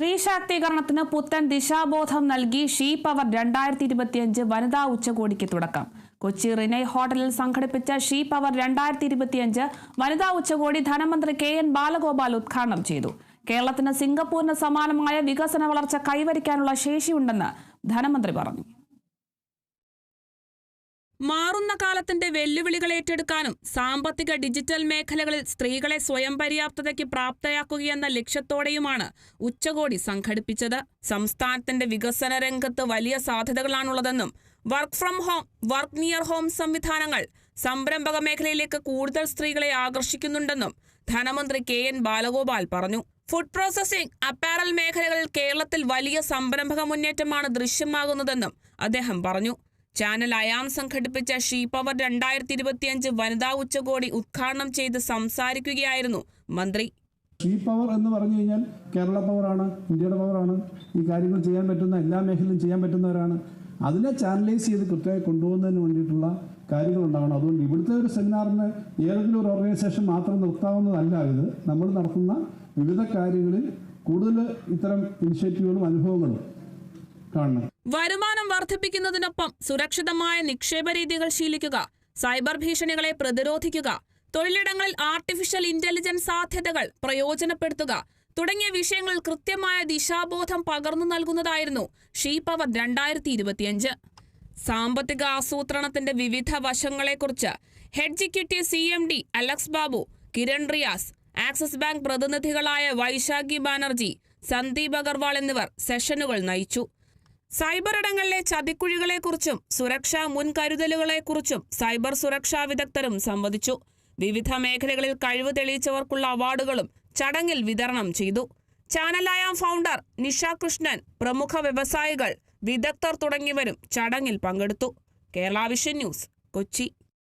സ്ത്രീ ശാക്തീകരണത്തിന് പുത്തൻ ദിശാബോധം നൽകി ഷീ പവർ രണ്ടായിരത്തി ഇരുപത്തിയഞ്ച് വനിതാ ഉച്ചകോടിക്ക് തുടക്കം. കൊച്ചി റിനൈ ഹോട്ടലിൽ സംഘടിപ്പിച്ച ഷീ പവർ രണ്ടായിരത്തി ഇരുപത്തിയഞ്ച് വനിതാ ഉച്ചകോടി ധനമന്ത്രി കെ എൻ ബാലഗോപാൽ ഉദ്ഘാടനം ചെയ്തു. കേരളത്തിന് സിംഗപ്പൂരിന് സമാനമായ വികസന വളർച്ച കൈവരിക്കാനുള്ള ശേഷിയുണ്ടെന്ന് ധനമന്ത്രി പറഞ്ഞു. മാറുന്ന കാലത്തിന്റെ വെല്ലുവിളികൾ ഏറ്റെടുക്കാനും സാമ്പത്തിക ഡിജിറ്റൽ മേഖലകളിൽ സ്ത്രീകളെ സ്വയം പര്യാപ്തതയ്ക്ക് പ്രാപ്തയാക്കുകയെന്ന ലക്ഷ്യത്തോടെയുമാണ് ഉച്ചകോടി സംഘടിപ്പിച്ചത്. സംസ്ഥാനത്തിന്റെ വികസന രംഗത്ത് വലിയ സാധ്യതകളാണുള്ളതെന്നും work from home work near home സംവിധാനങ്ങൾ സംരംഭക മേഖലയിലേക്ക് കൂടുതൽ സ്ത്രീകളെ ആകർഷിക്കുന്നുണ്ടെന്നും ധനമന്ത്രി കെ എൻ ബാലഗോപാൽ പറഞ്ഞു. ഫുഡ് പ്രോസസിംഗ് അപ്പാരൽ മേഖലകളിൽ കേരളത്തിൽ വലിയ സംരംഭക മുന്നേറ്റമാണ് ദൃശ്യമാകുന്നതെന്നും അദ്ദേഹം പറഞ്ഞു. ചാനൽ അയാം സംഘടിപ്പിച്ച ഷീ പവർ രണ്ടായിരത്തി ഇരുപത്തിയഞ്ച് വനിതാ ഉച്ചകോടി ഉദ്ഘാടനം ചെയ്ത് സംസാരിക്കുകയായിരുന്നു മന്ത്രി. ഷീ പവർ എന്ന് പറഞ്ഞു കഴിഞ്ഞാൽ കേരള പവറാണ് ഇന്ത്യയുടെ പവറാണ് ഈ കാര്യങ്ങൾ ചെയ്യാൻ പറ്റുന്ന എല്ലാ മേഖലയിലും ചെയ്യാൻ പറ്റുന്നവരാണ്. അതിനെ ചാനലൈസ് ചെയ്ത് കൃത്യമായി കൊണ്ടുപോകുന്നതിന് വേണ്ടിയിട്ടുള്ള കാര്യങ്ങൾ ഉണ്ടാവണം അതുകൊണ്ട് ഇവിടുത്തെ ഒരു സെമിനാറിന് ഏതെങ്കിലും ഒരു ഓർഗനൈസേഷൻ മാത്രം നിർത്താവുന്നതല്ല ഇത്. നമ്മൾ നടത്തുന്ന വിവിധ കാര്യങ്ങളിൽ കൂടുതൽ ഇത്തരം ഇനിഷ്യേറ്റീവുകളും അനുഭവങ്ങളും കാണണം. വരുമാനം വർദ്ധിപ്പിക്കുന്നതിനൊപ്പം സുരക്ഷിതമായ നിക്ഷേപ രീതികൾ ശീലിക്കുക സൈബർ ഭീഷണികളെ പ്രതിരോധിക്കുക തൊഴിലിടങ്ങളിൽ ആർട്ടിഫിഷ്യൽ ഇന്റലിജൻസ് സാധ്യതകൾ പ്രയോജനപ്പെടുത്തുക തുടങ്ങിയ വിഷയങ്ങളിൽ കൃത്യമായ ദിശാബോധം പകർന്നു നൽകുന്നതായിരുന്നു ഷീ പവർ രണ്ടായിരത്തി ഇരുപത്തിയഞ്ച് സാമ്പത്തിക ആസൂത്രണത്തിന്റെ വിവിധ വശങ്ങളെക്കുറിച്ച് head executive C M D Alex Babu Kiran Riyas Axis bank പ്രതിനിധികളായ Vaishakhi Banerjee Sandeep Agarwal എന്നിവർ സെഷനുകൾ നയിച്ചു. സൈബർ ഇടങ്ങളിലെ ചതിക്കുഴികളെക്കുറിച്ചും സുരക്ഷാ മുൻകരുതലുകളെക്കുറിച്ചും സൈബർ സുരക്ഷാ വിദഗ്ധരും സംവദിച്ചു. വിവിധ മേഖലകളിൽ കഴിവ് തെളിയിച്ചവർക്കുള്ള അവാർഡുകളും ചടങ്ങിൽ വിതരണം ചെയ്തു. ചാനലായ ഫൗണ്ടർ നിഷ കൃഷ്ണൻ പ്രമുഖ വ്യവസായികൾ വിദഗ്ധർ തുടങ്ങിയവരും ചടങ്ങിൽ പങ്കെടുത്തു. Kerala vision news Kochi.